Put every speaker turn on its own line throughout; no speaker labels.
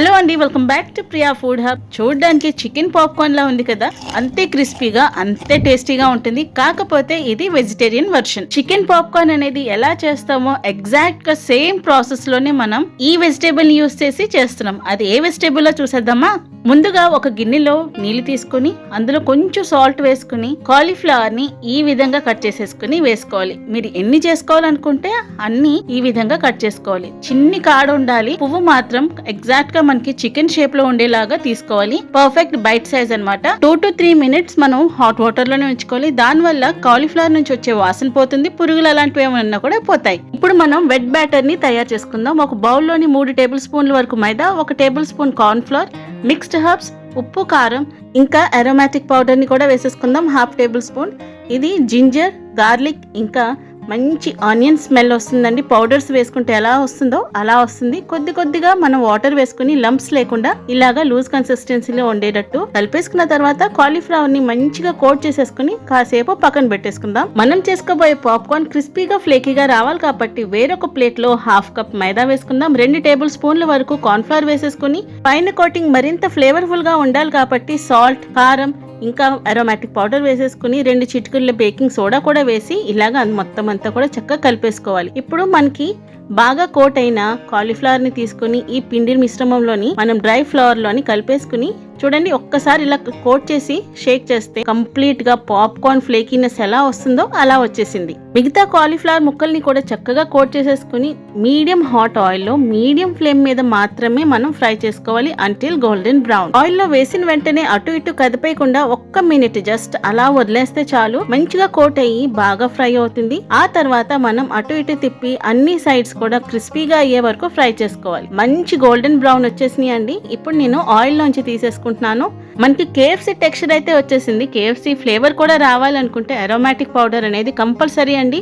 Hello అండి welcome back to Priya food hub చూడడానికి chicken popcorn లా ఉంది కదా అంతే క్రిస్పీగా అంతే టేస్టీగా ఉంటుంది. కాకపోతే ఇది వెజిటేరియన్ వర్షన్ చికెన్ పాప్కార్న్ అనేది ఎలా చేస్తామో ఎగ్జాక్ట్గా సేమ్ ప్రాసెస్లోనే మనం ఈ వెజిటేబుల్ యూస్ చేసి చేస్తున్నాం. అది ఏ వెజిటేబుల్లో చూసేద్దామా? ముందుగా ఒక గిన్నెలో నీళ్ళు తీసుకుని అందులో కొంచెం సాల్ట్ వేసుకుని కాలీఫ్లవర్ని ఈ విధంగా కట్ చేసేసుకుని వేసుకోవాలి. మీరు ఎన్ని చేసుకోవాలనుకుంటే అన్ని ఈ విధంగా కట్ చేసుకోవాలి. చిన్ని కాడ ఉండాలి. పువ్వు మాత్రం ఎగ్జాక్ట్గా మనకి చికెన్ షేప్లో ఉండేలాగా తీసుకోవాలి. పర్ఫెక్ట్ బైట్ సైజ్ అన్నమాట. టూ టు త్రీ మినిట్స్ మనం హాట్ వాటర్లోనే ఉంచుకోవాలి. దాని వల్ల కాలీఫ్లవర్ నుంచి వచ్చే వాసన పోతుంది. పురుగులు అలాంటివి ఏమైనా కూడా పోతాయి. ఇప్పుడు మనం వెట్ బ్యాటర్ని తయారు చేసుకుందాం. ఒక బౌల్లోని మూడు టేబుల్ స్పూన్ల వరకు మైదా ఒక tablespoon corn flour mixed herbs ఉప్పు కారం ఇంకా అరోమాటిక్ పౌడర్ని కూడా వేసేసుకుందాం. హాఫ్ టేబుల్ స్పూన్ ఇది జింజర్ గార్లిక్ ఇంకా మంచి ఆనియన్ స్మెల్ వస్తుందండి. పౌడర్స్ వేసుకుంటే ఎలా వస్తుందో అలా వస్తుంది. కొద్ది కొద్దిగా మనం వాటర్ వేసుకుని లంప్స్ లేకుండా ఇలాగా లూజ్ కన్సిస్టెన్సీలో ఉండేటట్టు కలిపేసుకున్న తర్వాత కాలీఫ్లవర్ని మంచిగా కోట్ చేసేసుకుని కాసేపు పక్కన పెట్టేసుకుందాం. మనం చేసుకోబోయే పాప్కార్న్ క్రిస్పీగా ఫ్లేకీగా రావాలి కాబట్టి వేరొక ప్లేట్లో హాఫ్ కప్ మైదా వేసుకుందాం. రెండు టేబుల్ స్పూన్ల వరకు కార్న్ఫ్లవర్ వేసేసుకుని పైన కోటింగ్ మరింత ఫ్లేవర్ఫుల్గా ఉండాలి కాబట్టి సాల్ట్ కారం ఇంకా అరోమాటిక్ పౌడర్ వేసేసుకుని రెండు చిటికల్లో బేకింగ్ సోడా కూడా వేసి ఇలాగ మొత్తం అంతా కూడా చక్కగా కలిపేసుకోవాలి. ఇప్పుడు మనకి బాగా కోట్ అయిన కాలీఫ్లవర్ని తీసుకుని ఈ పిండి మిశ్రమంలోని మనం డ్రై ఫ్లవర్లోని కలిపేసుకుని చూడండి ఒక్కసారి ఇలా కోట్ చేసి షేక్ చేస్తే కంప్లీట్గా పాప్కార్న్ ఫ్లేకీనెస్ ఎలా వస్తుందో అలా వచ్చేసింది. మిగతా కాలీఫ్లవర్ ముక్కల్ని కూడా చక్కగా కోట్ చేసేసుకుని మీడియం హాట్ ఆయిల్లో మీడియం ఫ్లేమ్ మీద మాత్రమే మనం ఫ్రై చేసుకోవాలి అంటిల్ గోల్డెన్ బ్రౌన్ ఆయిల్లో వేసిన వెంటనే అటు ఇటు కదిపేయకుండా ఒక్క మినిట్ జస్ట్ అలా వదిలేస్తే చాలు. మంచిగా కోట్ అయ్యి బాగా ఫ్రై అవుతుంది. ఆ తర్వాత మనం అటు ఇటు తిప్పి అన్ని సైడ్స్ కూడా క్రిస్పీగా అయ్యే వరకు ఫ్రై చేసుకోవాలి. మంచి గోల్డెన్ బ్రౌన్ వచ్చేసినాయి అండి. ఇప్పుడు నేను ఆయిల్ లోంచి తీసేసుకుంటున్నాను. మనకి కేఎఫ్సీ టెక్స్చర్ అయితే వచ్చేసింది. కేఎఫ్సీ ఫ్లేవర్ కూడా రావాలనుకుంటే అరోమాటిక్ పౌడర్ అనేది కంపల్సరీ అండి.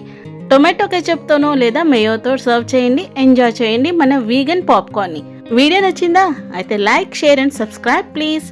టొమాటో కెచప్తోనో లేదా మేయోతో సర్వ్ చేయండి. ఎంజాయ్ చేయండి. మన వీగన్ పాప్కార్న్ని వీడియో నచ్చిందా? అయితే like share and subscribe please